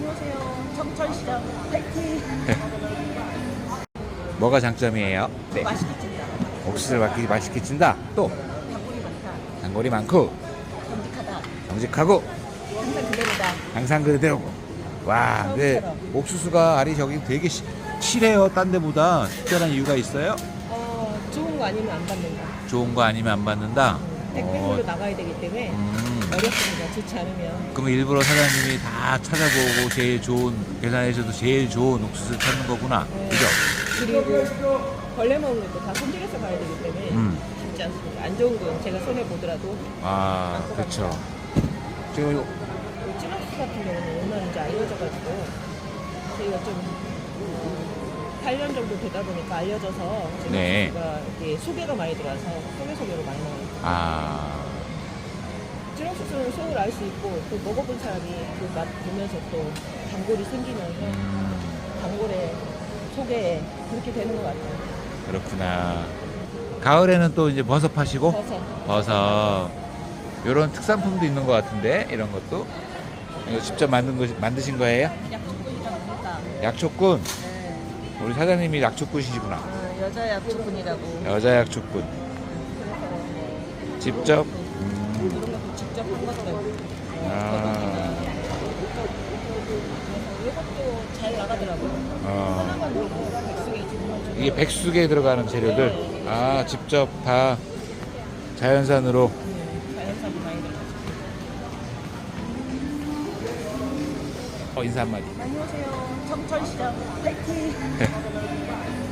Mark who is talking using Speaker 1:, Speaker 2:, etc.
Speaker 1: 많이 오세요. 청천시장 화이팅.
Speaker 2: 뭐가 장점이에요? 네.
Speaker 1: 맛있게 찐다.
Speaker 2: 옥수수를 맛있게, 맛있게 찐다. 또
Speaker 1: 단골이 많다.
Speaker 2: 단골이 많고
Speaker 1: 정직하다.
Speaker 2: 정직하고
Speaker 1: 항상 그대로다.
Speaker 2: 항상 그대로고. 와, 근데
Speaker 1: 처음처럼.
Speaker 2: 옥수수가 알이 저기 되게 시- 실해요. 딴 데보다 특별한 이유가 있어요?
Speaker 1: 어, 좋은 거 아니면 안 받는다.
Speaker 2: 좋은 거 아니면 안 받는다.
Speaker 1: 택배물로 나가야 되기 때문에
Speaker 2: 음.
Speaker 1: 어렵습니다. 좋지 않으면.
Speaker 2: 그럼 일부러 사장님이 다 찾아보고 제일 좋은 계산해줘도 제일 좋은 옥수수 찾는 거구나. 그죠?
Speaker 1: 그리고 벌레 먹는 것도 다 손질해서 가야 되기 때문에
Speaker 2: 음.
Speaker 1: 쉽지 않습니다. 안 좋은 건 제가 손해 보더라도
Speaker 2: 아, 그렇죠. 지금 요-
Speaker 1: 찌mak스 같은 경우는 워낙 이제 알려져가지고 저희가 좀 어, 8년 정도 되다 보니까 알려져서
Speaker 2: 네.
Speaker 1: 찌mak스가 이게 소개가 많이 들어와서 소개 소개로 많이 나와요.
Speaker 2: 아,
Speaker 1: 찌mak스는 속을 알 수 있고 또 먹어본 사람이 그 맛 보면서 또 단골이 생기면서
Speaker 2: 음,
Speaker 1: 단골의 소개에 그렇게 되는 것 같아요.
Speaker 2: 그렇구나. 가을에는 또 이제 버섯 파시고
Speaker 1: 버섯.
Speaker 2: 버섯 이런 특산품도 있는 것 같은데 이런 것도 이거 직접 만든 거 만드신 거예요?
Speaker 1: 약초꾼이라고 합니다.
Speaker 2: 약초꾼
Speaker 1: 네.
Speaker 2: 우리 사장님이 약초꾼이시구나.
Speaker 1: 어, 여자 약초꾼이라고.
Speaker 2: 여자 약초꾼 직접
Speaker 1: 직접 한 것도
Speaker 2: 아,
Speaker 1: 이것도 잘 나가더라고요. 하나만
Speaker 2: 이게 백숙에 들어가는 재료들 아 직접 다 자연산으로
Speaker 1: 자연산이 많이 들어가죠.
Speaker 2: 어, 인사 한마디.
Speaker 1: 많이 오세요. 청천시장 화이팅.